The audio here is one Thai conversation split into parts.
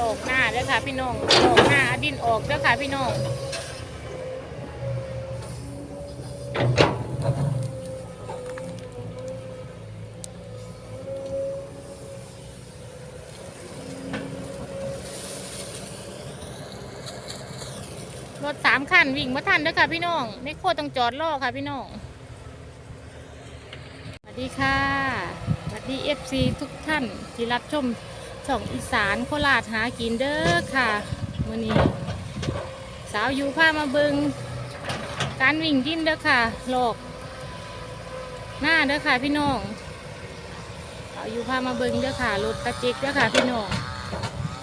ลอกหน้าเด้อค่ะพี่น้องลอกหน้าอาดินออกเด้อค่ะพี่น้องรถสามคันวิ่งมาทันเด้อค่ะพี่น้องไม่โคตรต้องจอดรอค่ะพี่น้องสวัสดีค่ะสวัสดีเอฟซีทุกท่านที่รับชม ช่องอีสานโคราชหากินเด้อค่ะมื่อนี้ สาวอยู่พามาเบิงการวิ่งดินเด้อค่ะหลอกหน้าเด้อค่ะพี่น้องสาวอยู่พามาเบิงเด้อค่ะรถตะจ็กเด้อค่ะพี่น้อง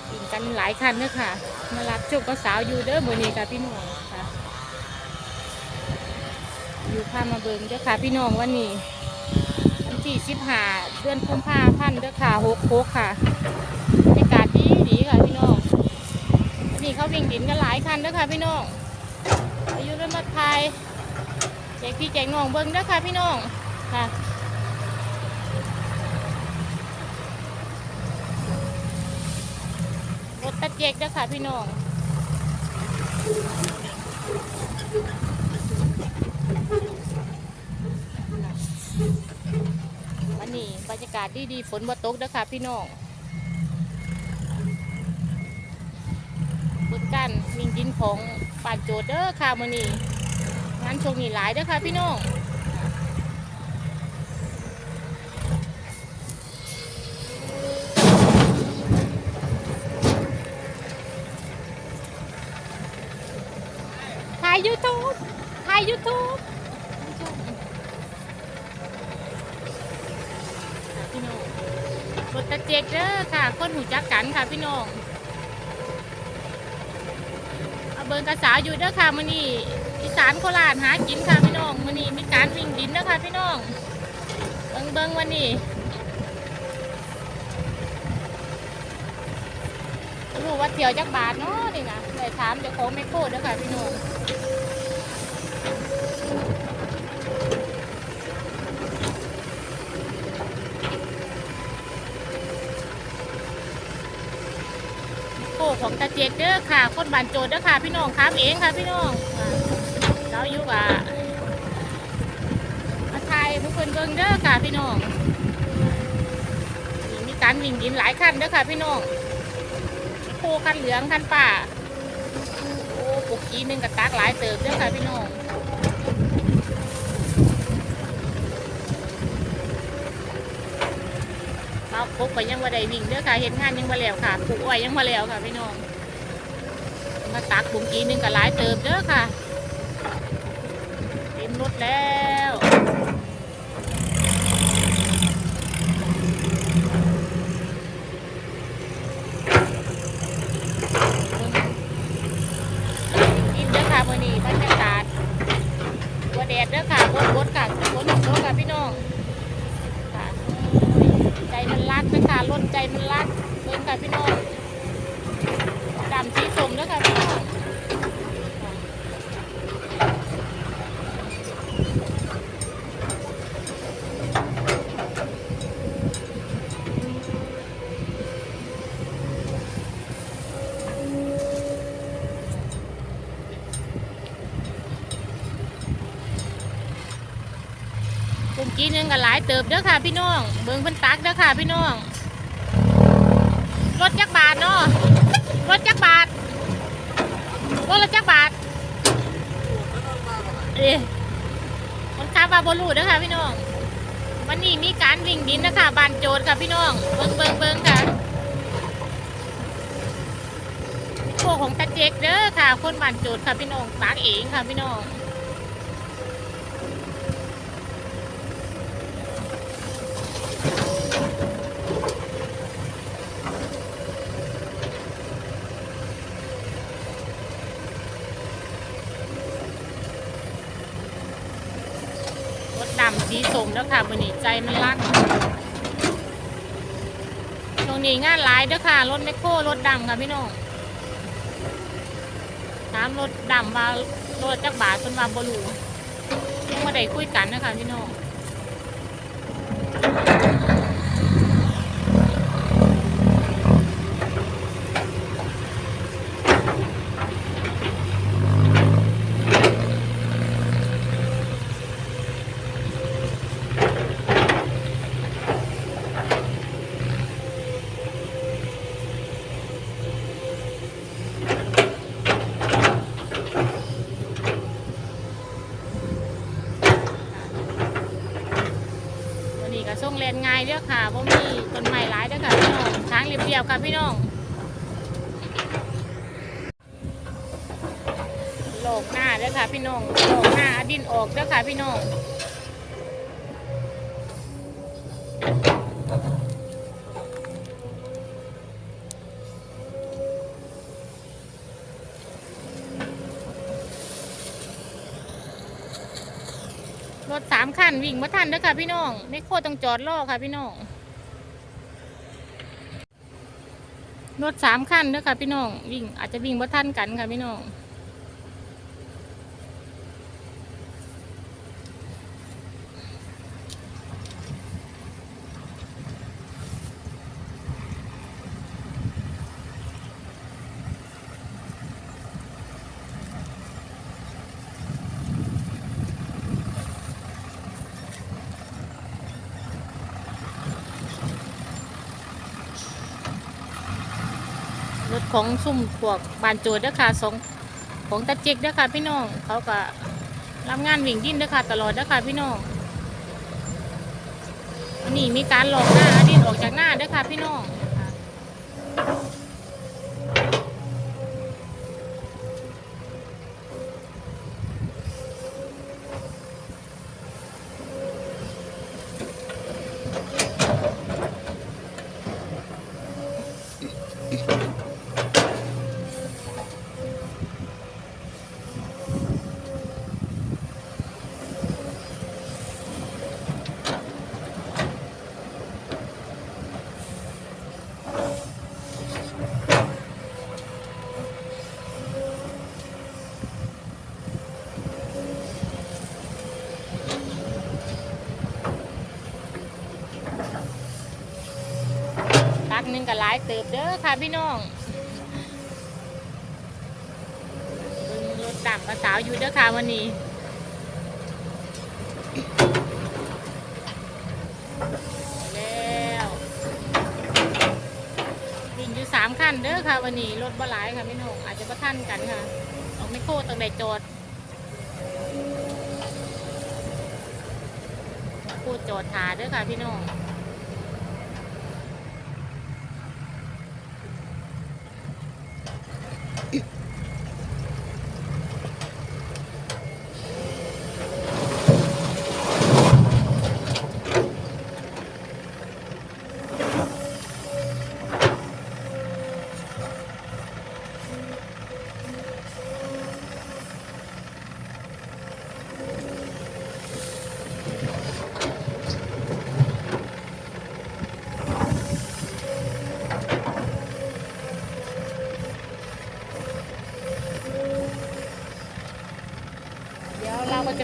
วิ่งกันหลายคันเด้อค่ะ มารับชมกับสาวอยู่เด้อมื่อนี้ค่ะพี่น้องค่ะอยู่พามาเบิงเด้อค่ะพี่น้องวันนี้ี่สิบห้าเดือนกุมภาพันธ์เด้อค่ะหกหกค่ะบรรยากาศดีดีค่ะพี่น้อง นี่ เขาวิ่งดินกันหลายคันด้อค่ะพี่น้องอายุเริ่มมาไทยแจกพี่แจกน้องเบิ้งด้อค่ะพี่น้องค่ะรถตะเจกด้อค่ะพี่น้องวันนี้บรรยากาศดีๆฝนบ่ตกด้อค่ะพี่น้อง ของป่านโจดเด้อค่ะมื้อนี้งานช่วงนี้หลายเด้อค่ะพี่น้องถ่ายยูทูบถ่ายยูทูบพี่น้องรถตะเจกเด้อค่ะ คนหูจักกันค่ะพี่น้อง เบิงกระสาวอยู่เด้อค่ะมื่อนี้อีสานโคราชหากินค่ะพี่น้องมื่อนี้มีการวิ่งดินเด้อค่ะพี่น้องเบิงเบิงวันนี้รู้ว่าเที่ยวจักบาทเนาะนี่นะเลยถามเจ้าของแม่โครเด้อค่ะพี่น้อง ของตาเจกเด้อค่ะคนบานโจดเด้อค่ะ พี่น้องครับเองค่ะพี่น้องเราอยู่ว่ามาไทยทุกคนเบิ่งเด้อค่ะพี่น้องมีการวิ่งดินหลายคันเด้อค่ะ พี่น้องโคคันเหลืองคันป่าโอ้ปุกกี้หนึงกับตากหลายเติบเด้อค่ะพี่น้อง เราปกไปยังว่าได้วิ่งเด้อค่ะเห็นงานยังมาแล้วค่ะปลูกอ้อยยังมาแล้วค่ะพี่น้อง มาตักบุ้งกีนึงก็หลายเติบเด้อค่ะ เต็มรถแล้วกินเด้อค่ะมื้อนี้บรรยากาศบัวแดดเด้อค่ะบนบนค่ะบนบนค่ะพี่น้องค่ะใจมันรักนะคะรถใจ มันรักเบิ่งค่ะพี่น้องดำสีสมเด้อค่ะพี่น้องกลุ่มกีหนึงก็หลายเติบเด้อค่ะพี่น้อง เบิ่งเพิ่นตักเด้อค่ะพี่น้อง ถจักรบาทเนาะรถจักรบาทรถละจักรบาทเอ๊ะคนขับว่าบ่รู้เด้อค่ะพี่น้องวันนี้มีการวิ่งดินนะคะบานโจดค่ะพี่น้องเบิงเบิงเบิงค่ะโคของตาเจกเด้อค่ะ คนบานโจดค่ะพี่น้องตักเองค่ะพี่น้อง รถดำสีส้ม แล้วค่ะมันนี้ใจมันรักตรงนี้งานหลายเด้อค่ะรถแมคโครรถดำค่ะพี่น้องถามรถดำว่ารถจักรบาทเป็นว่าบลูยังมาได้คุยกันนะคะพี่น้อง ก็ส่งเลนง่ายเด้อค่ะบ่มีต้นไม้หลายเด้อค่ะพี่น้องทางเรียบๆค่ะพี่น้องโลกหน้าเด้อค่ะพี่น้องโลกหน้าอาดินออกเด้อค่ะพี่น้องันวิ่งมาทันเด้อค่ะพี่น้องไม่โคตรต้องจอดรอค่ะพี่น้องรถสามคันเด้อค่ะพี่น้องวิ่งอาจจะวิ่งมาทันกันค่ะพี่น้อง ของซุ่มพวกบานโจดเด้อค่ะสองของตาเจกเด้อค่ะพี่น้องเขาก็รับงานวิ่งดิ้นเด้อค่ะตลอดเด้อค่ะพี่น้องอันนี้มีการหลอกหน้าดินออกจากหน้าเด้อค่ะพี่น้องตั ก็หลายเติบเด้อค่ะพี่น้องบิ่งรถดำกับสาวอยู่เด้อค่ะวันนี้แล้ววิ่งอยู่สามคันเด้อค่ะวันนี้รถบ่หลายค่ะพี่น้องอาจจะประทันกันค่ะเอาไม่โคตั้งแต่จอดโคจอดหาเด้อค่ะพี่น้อง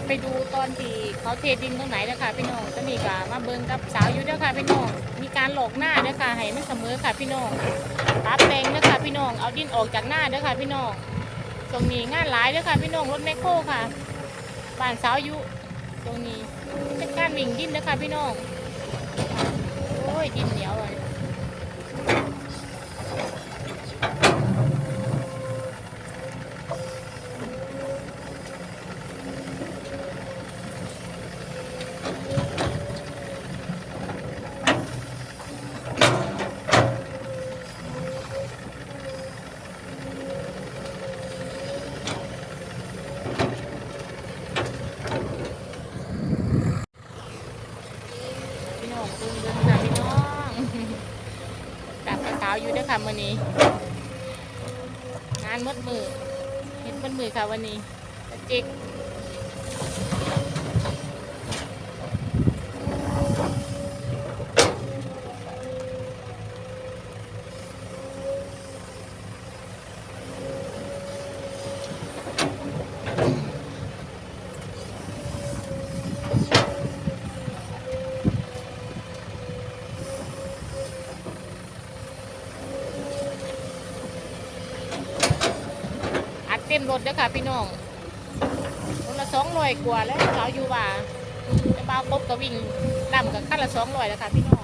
ไปดูตอนที่เขาเทดินตรงไหนนะคะพี่น้องก็นี่ก็มาเบิ่งกับสาวอยู่เด้อค่ะพี่น้องมีการหลอกหน้าเด้อค่ะให้มันเสมอค่ะพี่น้องตัดแต่งเด้อค่ะพี่น้องเอาดินออกจากหน้าเด้อค่ะพี่น้องตรงนี้งานหลายเด้อค่ะพี่น้องรถแมคโครค่ะบ้านสาวอยู่ตรงนี้เป็นการวิ่งดินเด้อค่ะพี่น้องโอ้ยดินเหนียวเลย พี่น้องเบิ่งเบิ่งค่ะพี่น้องกับกระสาวอยู่เด้อค่ะวันนี้ งานมดมือเห็นมดมือค่ะวันนี้ตะจิก ต็มรถเด้อค่ะ พี่น้องคนละสองร้อยกว่าแล้วสาวอยู่ว่าจะบ้าวกบก็วิ่งดำกับขั้นละสองร้อยแล้วค่ะพี่น้อง